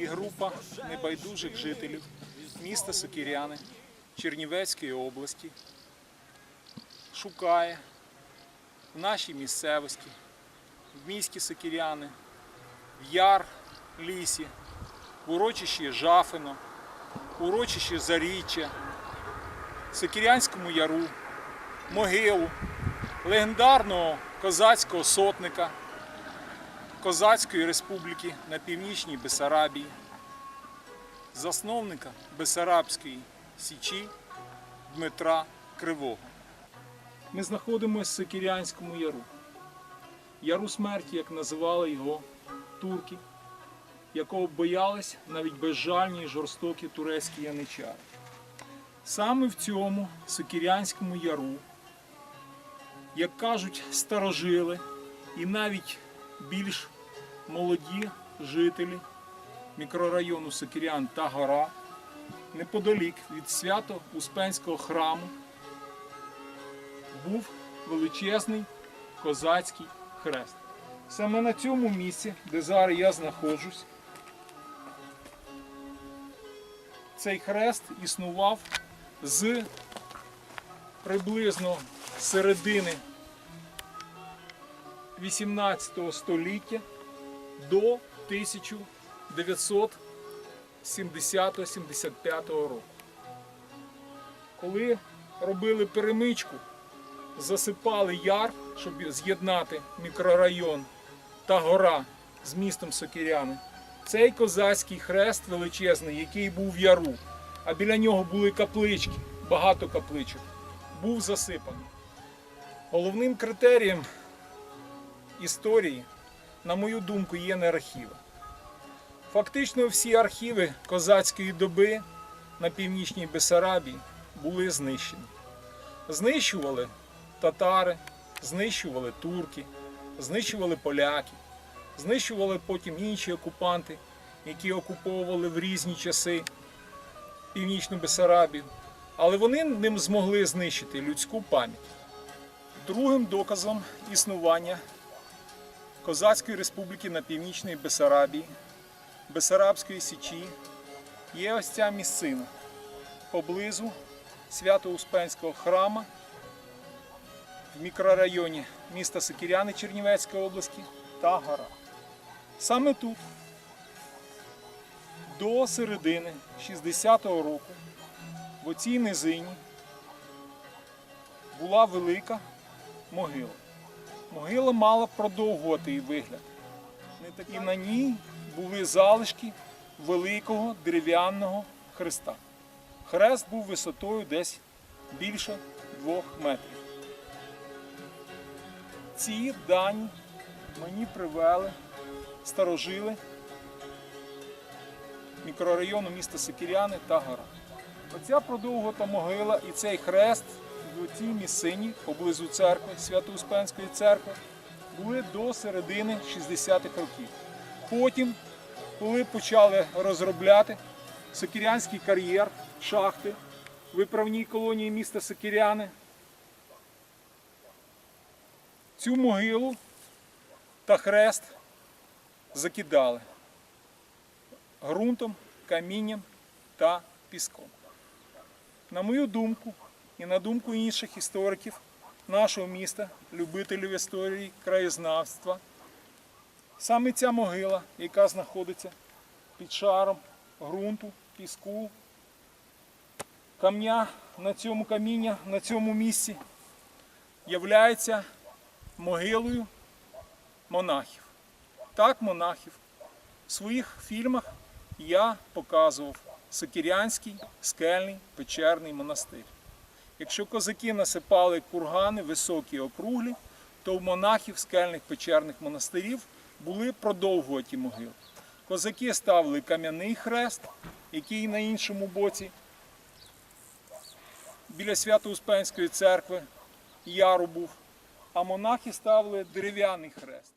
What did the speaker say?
Група небайдужих жителів міста Сокиряни Чернівецької області шукає в нашій місцевості, в місті Сокиряни, в Яр лісі, в урочищі Жафино, в урочищі Заріччя, Сокирянському яру, могилу легендарного козацького сотника Козацької республіки на північній Бесарабії, засновника Бесарабської Січі Дмитра Кривого. Ми знаходимося в Сокирянському яру. Яру смерті, як називали його турки, якого боялись навіть безжальні і жорстокі турецькі яничари. Саме в цьому Сокирянському яру, як кажуть старожили, і навіть більш молоді жителі мікрорайону Сокирян та Гора, неподалік від свято Успенського храму, був величезний козацький хрест. Саме на цьому місці, де зараз я знаходжусь, цей хрест існував з приблизно середини 18 століття до 1970-75 року. Коли робили перемичку, засипали яр, щоб з'єднати мікрорайон та гора з містом Сокиряни. Цей козацький хрест величезний, який був в яру, а біля нього були каплички, багато капличок, був засипаний. Головним критерієм історії, на мою думку, є не архіви. Фактично всі архіви козацької доби на північній Бесарабії були знищені. Знищували татари, знищували турки, знищували поляки, знищували потім інші окупанти, які окуповували в різні часи північну Бесарабію. Але вони ним змогли знищити людську пам'ять. Другим доказом існування Козацької республіки на північній Бесарабії, Бесарабської Січі є ось ця місцина поблизу Свято-Успенського храма в мікрорайоні міста Сокиряни Чернівецької області та гора. Саме тут до середини 60-го року в оцій низині була велика могила. Могила мала продовгуватий вигляд. І на ній були залишки великого дерев'яного хреста. Хрест був висотою десь більше двох метрів. Ці дані мені привели старожили мікрорайону міста Сокиряни та Гора. Оця продовгота могила і цей хрест в цій місцині поблизу церкви, Свято-Успенської церкви, були до середини 60-х років. Потім, коли почали розробляти Сокирянський кар'єр, шахти виправній колонії міста Сокиряни, цю могилу та хрест закидали ґрунтом, камінням та піском. На мою думку, і на думку інших істориків нашого міста, любителів історії, краєзнавства, саме ця могила, яка знаходиться під шаром ґрунту, піску, камня на цьому каміння, на цьому місці, являється могилою монахів. Так, монахів. В своїх фільмах я показував Сокирянський скельний печерний монастир. Якщо козаки насипали кургани високі округлі, то в монахів скельних печерних монастирів були продовгуваті могили. Козаки ставили кам'яний хрест, який на іншому боці біля Свято-Успенської церкви яру був, а монахи ставили дерев'яний хрест.